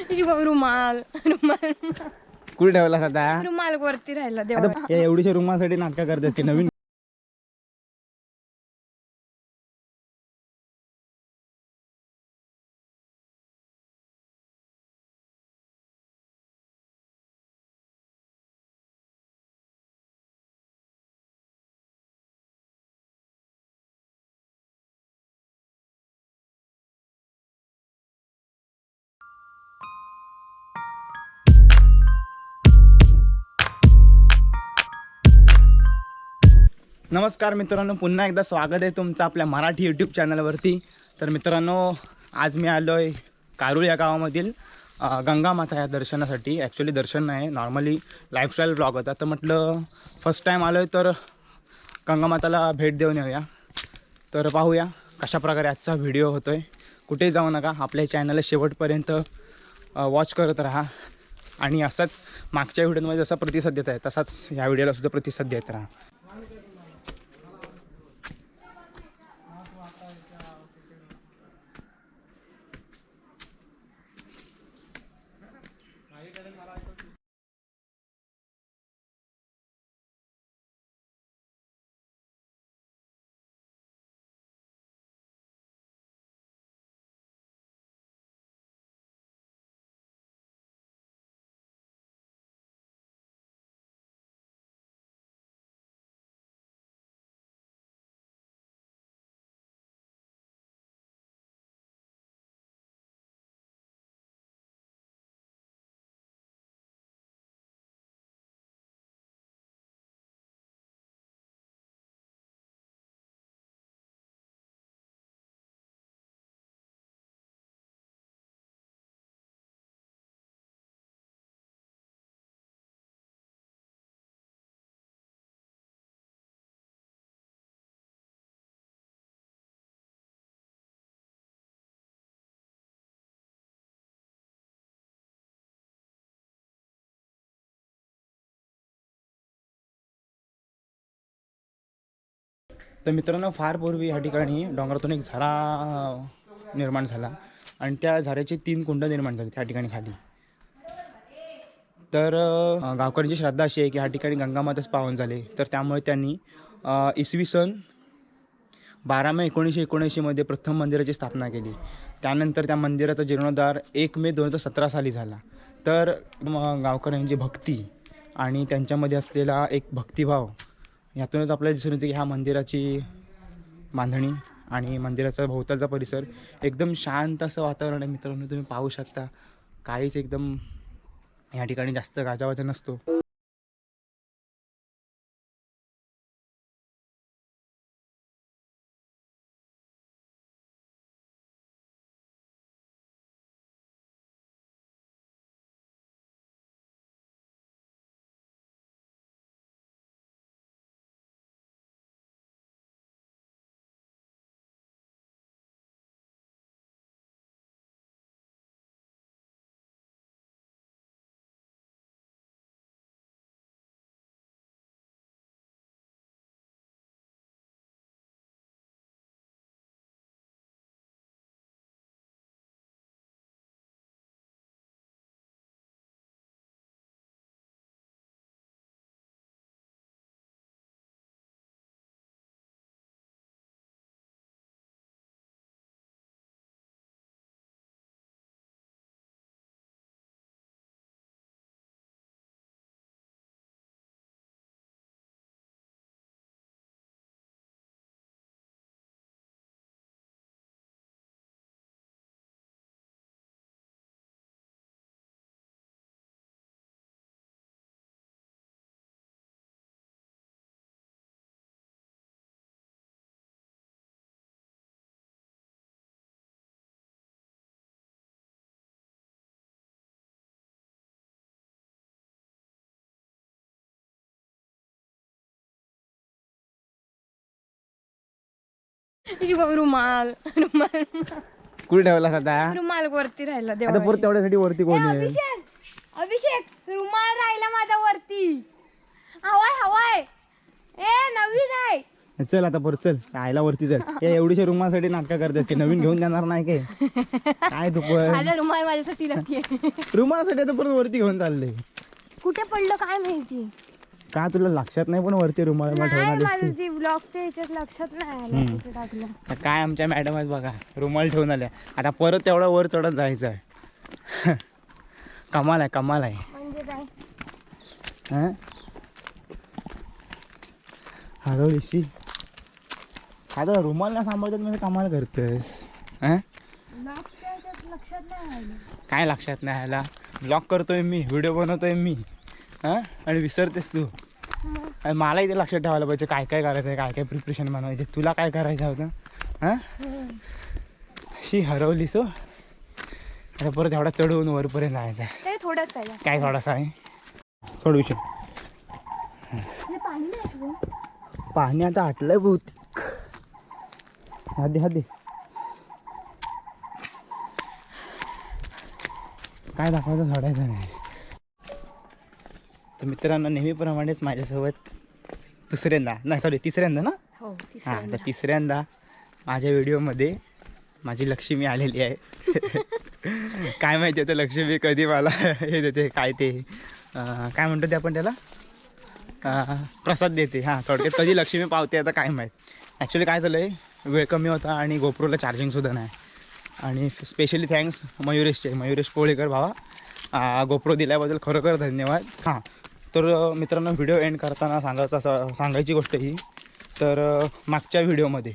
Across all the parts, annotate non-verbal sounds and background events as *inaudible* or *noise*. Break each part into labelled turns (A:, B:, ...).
A: *laughs* रुमाल. रुमाल
B: कुठे ठेवला आता?
A: रुमाल वरती राहिला देवा.
B: एवढीशा रुमासाठी नाटकं करतेस की नवीन नमस्कार मित्रांनो पुन्हा एकदा स्वागत आहे तुमचं आपल्या मराठी यूट्यूब चॅनलवरती तर मित्रांनो आज मी आलो आहे कारुळ या गावामधील गंगामाता या दर्शनासाठी. ॲक्च्युली दर्शन नाही नॉर्मली लाईफस्टाईल ब्लॉग होता. तर म्हटलं फर्स्ट टाईम आलो आहे तर गंगामाताला भेट देऊन येऊया. तर पाहूया कशा प्रकारे आजचा व्हिडिओ होतो आहे कुठेही जाऊ नका आपल्या चॅनलला शेवटपर्यंत वॉच करत राहा. आणि असंच मागच्या व्हिडिओमध्ये जसा प्रतिसाद देत आहे तसाच ह्या व्हिडिओला सुद्धा प्रतिसाद देत राहा. तर मित्रांनो फार पूर्वी या ठिकाणी डोंगरातून एक झरा निर्माण झाला. आणि त्या झऱ्याचे तीन कुंड निर्माण झाले त्या ठिकाणी खाली. तर गावकऱ्यांची श्रद्धा अशी आहे की ह्या ठिकाणी गंगामातच पावन झाले. तर त्यामुळे त्यांनी इसवी सन बारा मे एकोणीसशे एकोणऐंशीमध्ये प्रथम मंदिराची स्थापना केली. त्यानंतर त्या मंदिराचा जीर्णोद्धार एक मे दोन हजार सतरा साली झाला. तर गावकऱ्यांची भक्ती आणि त्यांच्यामध्ये असलेला एक भक्तिभाव यातूनच आपल्याला दिसून येते की ह्या मंदिराची बांधणी आणि मंदिराचा भोवतालचा परिसर एकदम शांत असं वातावरण आहे मित्रांनो. तुम्ही पाहू शकता. काहीच एकदम या ठिकाणी जास्त गाजावाजा नसतो. *laughs*
A: रुमाल रुमाल
B: कुठे ठेवला आता
A: रुमाल वरती राहिला
B: आता
A: देवा
B: परत तेवढ्यासाठी वरती कोणी आहे?
A: अभिषेक अभिषेक रुमाल राहिला माझा वरती. हवाय हवाय. ए नवीन आहे.
B: चल आता परत चल. आयला वरती चल. या एवढीशा रुमासाठी नाटकं करतेस की नवीन घेऊन देणार नाही काय काय तू पण?
A: माझा रुमाल माझ्यासाठी लकी आहे.
B: रुमालासाठी आता परत वरती घेऊन चालले.
A: कुठे पडलं काय माहिती?
B: का तुला लक्षात नाही पण वरती रुमाल ठेवून
A: आलं?
B: काय आमच्या मॅडम आहेत बघा रुमाल ठेवून आल्या. आता परत तेवढा वर चढत जायचं आहे *laughs* कमाल आहे कमाल आहे.
A: म्हणजे काय?
B: हं? हरवलीशी आता रुमाल ना सांभाळतात म्हणजे कमाल करतेस. हं? काय लक्षात नाही आला? ब्लॉग करतोय मी व्हिडिओ बनवतोय मी. हां? आणि विसरतेस तू. आणि मलाही ते लक्षात ठेवायला पाहिजे काय काय करायचं आहे काय काय प्रिपरेशन बनवायचे तुला काय करायचं होतं? हां. शी हरवलीस हो. आता परत एवढा चढवून वरपर्यंत जायचं आहे.
A: थोडंच आहे.
B: काय थोडासा आहे? सोड विषय.
A: पाणी
B: आता आटलंय बहुतेक हादे हादे काय दाखवायचं सोडायचं नाही. तर मित्रांनो नेहमीप्रमाणेच माझ्यासोबत दुसऱ्यांदा नाही सॉरी तिसऱ्यांदा ना?
A: हो
B: हां. तर तिसऱ्यांदा माझ्या व्हिडिओमध्ये माझी लक्ष्मी आलेली आहे. *laughs* काय माहिती आता लक्ष्मी कधी मला हे देते काय ते. काय म्हणतो ते आपण त्याला? प्रसाद देते. हां थोडक्यात कधी लक्ष्मी पावते आता काय माहीत. ॲक्च्युली काय झालं आहे वेळ कमी होता आणि गोप्रोला चार्जिंगसुद्धा नाही. आणि स्पेशली थँक्स मयुरेशचे मयुरेश कोळेकर भावा. गोप्रो दिल्याबद्दल खरोखर धन्यवाद. हां तर मित्रांनो व्हिडिओ एंड करताना सांगायचं असं सांगायची गोष्ट ही. तर मागच्या व्हिडिओमध्ये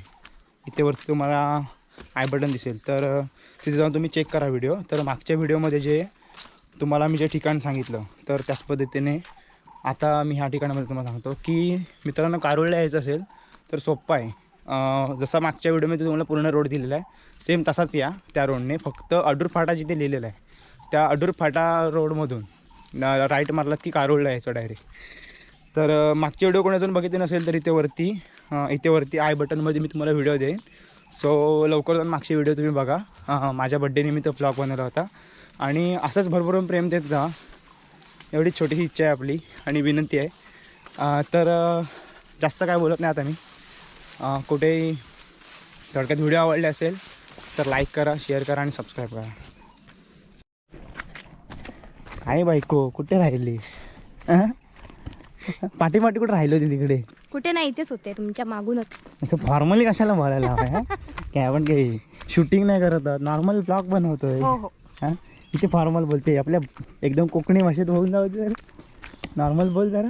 B: इथे वरती तुम्हाला आय बटन दिसेल. तर तिथे जाऊन तुम्ही चेक करा व्हिडिओ. तर मागच्या व्हिडिओमध्ये जे तुम्हाला मी जे ठिकाण सांगितलं तर त्याच पद्धतीने आता मी ह्या ठिकाणामध्ये तुम्हाला सांगतो की मित्रांनो कारोळला यायचं असेल तर सोप्पा आहे. जसा मागच्या व्हिडिओमध्ये तुम्हाला पूर्ण रोड दिलेला आहे सेम तसाच या त्या रोडने. फक्त अडूर फाटा जिथे लिहिलेला आहे त्या अडूर फाटा रोडमधून राईट मारलात की कारोळला यायचं डायरेक्ट तर मागचे व्हिडिओ कोण अजून बघितले नसेल तर इथे वरती इथे वरती आय बटनमध्ये मी तुम्हाला व्हिडिओ देईन. सो लवकर जाऊन मागचे व्हिडिओ तुम्ही बघा. माझ्या बड्डे निमित्त ब्लॉग बनवला होता. आणि असंच भरभरून प्रेम देत जा. एवढी छोटीशी इच्छा आहे आपली आणि विनंती आहे. तर जास्त काय बोलत नाही आता मी. कुठेही थोडक्यात व्हिडिओ आवडले असेल तर लाईक करा शेअर करा आणि सबस्क्राईब करा. काय बायको कुठे राहिली? अं? पाठी पाठी कुठे राहिली होती तिकडे?
A: कुठे नाही इथेच होते तुमच्या मागूनच.
B: असं फॉर्मली कशाला बोलायला हवं? काय आपण काही शूटिंग नाही करत नॉर्मल ब्लॉग बनवतोय.
A: हो हो.
B: हां? इथे फॉर्मल बोलते आपल्या एकदम कोकणी भाषेत होऊन जाऊ नॉर्मल बोल जरा.